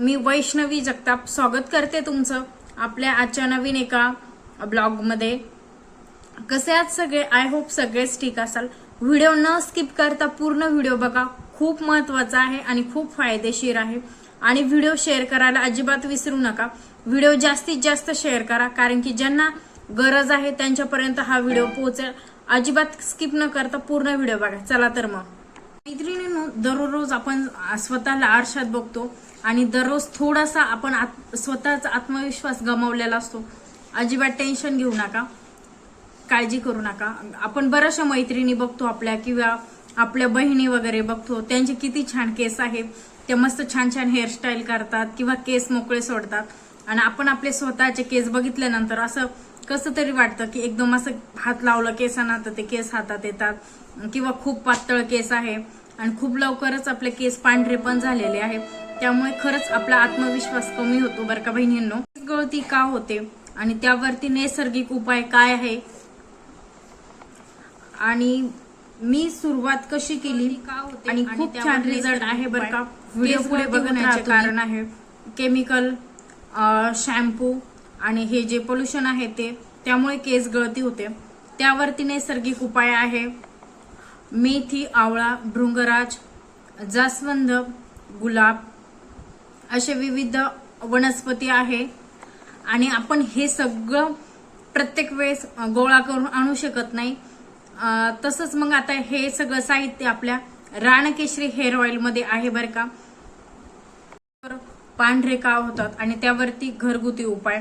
मी वैष्णवी जगताप स्वागत करते तुमचं आपल्या आजच्या नवीन एका ब्लॉगमध्ये. कसे आहात सगळे? आय होप सगळेच ठीक असाल. व्हिडिओ न स्किप करता पूर्ण व्हिडिओ बघा. खूप महत्त्वाचा आहे आणि खूप फायदेशीर आहे. आणि व्हिडिओ शेअर करायला अजिबात विसरू नका. व्हिडिओ जास्तीत जास्त शेअर करा. कारण की ज्यांना गरज आहे त्यांच्यापर्यंत हा व्हिडिओ पोहोचेल. अजिबात स्किप न करता पूर्ण व्हिडिओ बघा. चला तर मग. मैत्रिणींनो दररोज आपण स्वतःला आरशात बघतो आणि दररोज थोडासा आपण आत- स्वतःचा आत्मविश्वास गमावलेला असतो. अजिबात टेन्शन घेऊ नका. काळजी करू नका. आपण बऱ्याचशा मैत्रिणी बघतो आपल्या किंवा आपल्या बहिणी वगैरे बघतो. त्यांचे किती छान केस आहेत. त्या मस्त छान छान हेअरस्टाईल करतात किंवा केस मोकळे सोडतात. आणि आपण आपले स्वतःचे केस बघितल्यानंतर असं कसं तरी वाटतं की एकदम असं हात लावलं केसांना तर ते केस हातात येतात. किंवा खूप पातळ केस आहे आणि खूप लवकरच आपले केस पांढरे पण झालेले आहे. त्यामुळे खरंच आपला आत्मविश्वास कमी होतो बरं का बहिणींनो. गळती का होते आणि त्यावरती नैसर्गिक उपाय काय आहे? आणि मी सुरुवात कशी केली आणि खूप छान रिझल्ट आहे बरं का. व्हिडिओ पुढे बघण्याचे कारण आहे. केमिकल शॅम्पू आणि हे जे पोल्युशन आहे ते त्यामुळे केस गळती होते. त्यावरती नैसर्गिक उपाय आहे. मेथी आवळा भृंगराज जास्वंद गुलाब असे विविध वनस्पती आहे. आणि आपण हे सगळं प्रत्येक वेळेस गोळा करून आणू शकत नाही. तसंच मग आता हे सगळं साहित्य आपल्या राणकेशरी हेअर ऑइलमध्ये आहे बरं का. पांढरे का होतात आणि त्यावरती घरगुती उपाय.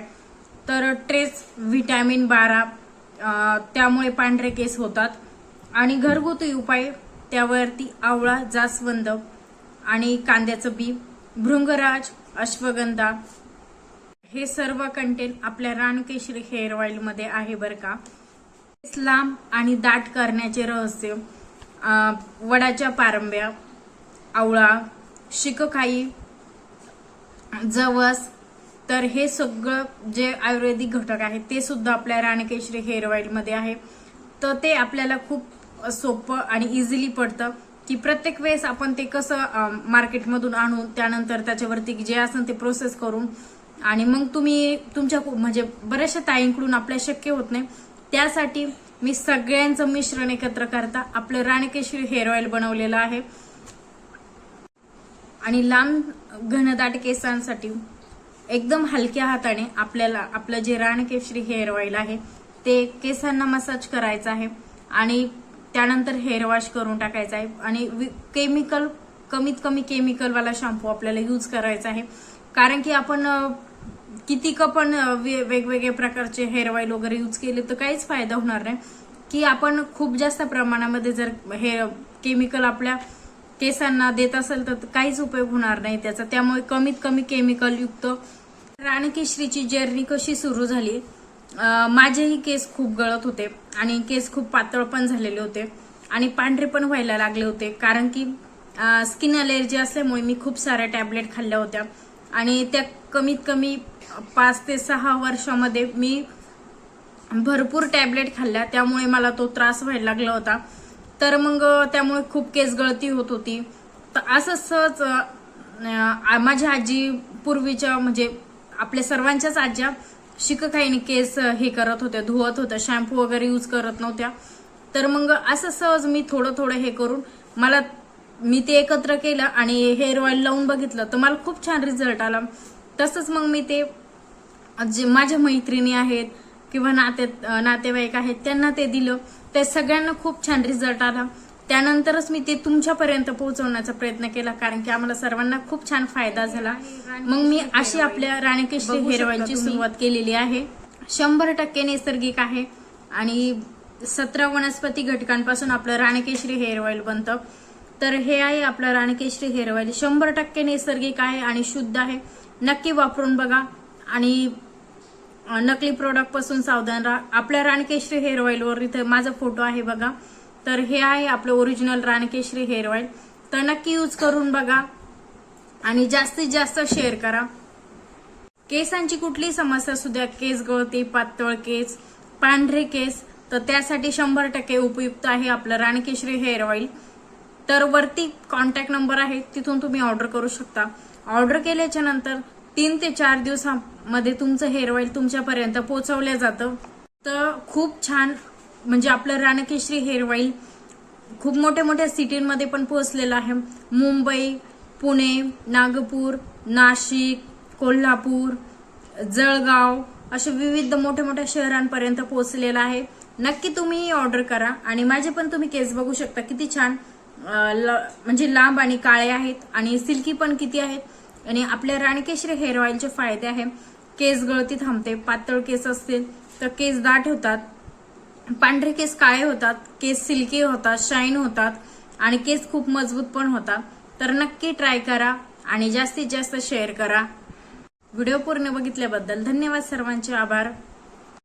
तर ट्रेस व्हिटॅमिन बारा त्यामुळे पांढरे केस होतात. आणि घरगुती उपाय त्यावरती आवळा जास्वंद आणि कांद्याचं बी भृंगराज अश्वगंधा. हे सर्व कंटेंट आपल्या रानकेशरी हेअर ऑइलमध्ये आहे बरं का. केस लांब आणि दाट करण्याचे रहस्य वडाच्या पारंब्या आवळा शिकखाई जवस तर हे सगळं जे आयुर्वेदिक घटक आहे ते सुद्धा आपल्या राणकेश्री हेअर ऑइलमध्ये आहे. तर ते आपल्याला खूप सोपं आणि इझिली पडतं की प्रत्येक वेळेस आपण ते कसं मार्केटमधून आणून त्यानंतर त्याच्यावरती जे असेल ते प्रोसेस करून आणि मग तुम्ही तुमच्या म्हणजे बऱ्याचशा ताईंकडून आपल्या शक्य होत नाही. त्यासाठी मी सगळ्यांचं मिश्रण एकत्र करता. आपलं राणकेश्री हेअर ऑइल बनवलेलं आहे. आणि लांब घनदाट केसांसाठी एकदम हलक्या हाताने आपल्याला आपलं जे राणकेशरी हेअर ऑइल आहे ते केसांना मसाज करायचं आहे आणि त्यानंतर हेअर वॉश करून टाकायचं आहे. आणि केमिकल कमीत कमी केमिकलवाला शॅम्पू आपल्याला यूज करायचा आहे. कारण की आपण किती का पण वे- वेगवेगळे प्रकारचे हेअर ऑइल वगैरे यूज केले तर काहीच फायदा होणार नाही. की आपण खूप जास्त प्रमाणामध्ये जर हे केमिकल आपल्या केसांना देत असेल तर काहीच उपयोग होणार नाही त्याचा. त्यामुळे कमीत कमी केमिकल युक्त राणकेश्रीची जर्नी कशी सुरू झाली माझेही केस खूप गळत होते आणि केस खूप पातळ पण झालेले होते आणि पांढरे पण व्हायला लागले होते. कारण की स्किन अलर्जी असल्यामुळे मी खूप साऱ्या टॅबलेट खाल्ल्या होत्या आणि त्या कमीत कमी पाच ते सहा वर्षामध्ये मी भरपूर टॅबलेट खाल्ल्या. त्यामुळे मला तो त्रास व्हायला लागला होता. तर मग त्यामुळे खूप केस गळती होत होती. तर असं सहज माझी माझ्या आजी पूर्वीच्या म्हणजे आपल्या सर्वांच्याच आज्या शिकखाईने केस हे करत होत्या धुवत होत्या शॅम्पू वगैरे यूज करत नव्हत्या. तर मग असं सहज मी थोडं थोडं हे करून मला मी ते एकत्र केलं आणि हेअर ऑइल लावून बघितलं तर मला खूप छान रिझल्ट आला. तसंच मग मी ते जे माझ्या मैत्रिणी आहेत किंवा नाते नातेवाईक आहेत त्यांना ते दिलं. ते सगळ्यांना खूप छान रिझल्ट आला. त्यानंतरच मी ते तुमच्यापर्यंत पोहोचवण्याचा प्रयत्न केला कारण की आम्हाला सर्वांना खूप छान फायदा झाला. मग मी अशी आपल्या राणकेश्री हेअर ऑइलची सुरुवात केलेली आहे. शंभर टक्के नैसर्गिक आहे आणि सतरा वनस्पती घटकांपासून आपलं राणकेश्री हेअर ऑइल बनतं. तर हे आहे आपलं राणकेश्री हेअर ऑइल शंभर टक्के नैसर्गिक आहे आणि शुद्ध आहे. नक्की वापरून बघा. आणि नकली प्रोडक्टपासून सावधान राहा. आपल्या राणकेश्री हेअर ऑइल वर इथे माझा फोटो आहे बघा. तर हे आहे आपलं ओरिजिनल राणकेश्री हेअर ऑइल तर नक्की यूज करून बघा आणि जास्तीत जास्त शेअर करा. केसांची कुठली समस्या असू द्या केस गळती पातळ केस पांढरे केस तर त्यासाठी शंभर टक्के उपयुक्त आहे आपलं राणकेश्री हेअर ऑइल तर वरती कॉन्टॅक्ट नंबर आहे तिथून तुम्ही ऑर्डर करू शकता. ऑर्डर केल्याच्यानंतर तीन ते चार मध्ये तुमचं हेअर ऑइल तुमच्यापर्यंत पोहोचवलं जातं. तर खूप छान म्हणजे आपलं राणकेश्री हेअर ऑइल खूप मोठ्या मोठ्या सिटींमध्ये पण पोहोचलेलं आहे. मुंबई पुणे नागपूर नाशिक कोल्हापूर जळगाव असे विविध मोठ्या मोठ्या शहरांपर्यंत पोहोचलेलं आहे. नक्की तुम्ही ऑर्डर करा आणि माझे पण तुम्ही केस बघू शकता. किती छान ल- म्हणजे लांब आणि काळे आहेत आणि सिल्की पण किती आहेत. आणि आपल्या राणकेश्री हेअर ऑइलचे फायदे आहे. केस गळती थांबते पातळ केस असतील तर केस दाट होतात. पांढरे केस काळे होतात केस सिल्की होतात शाईन होतात आणि केस खूप मजबूत पण होतात. तर नक्की ट्राय करा आणि जास्तीत जास्त शेअर करा. व्हिडिओ पूर्ण बघितल्याबद्दल धन्यवाद सर्वांचे आभार.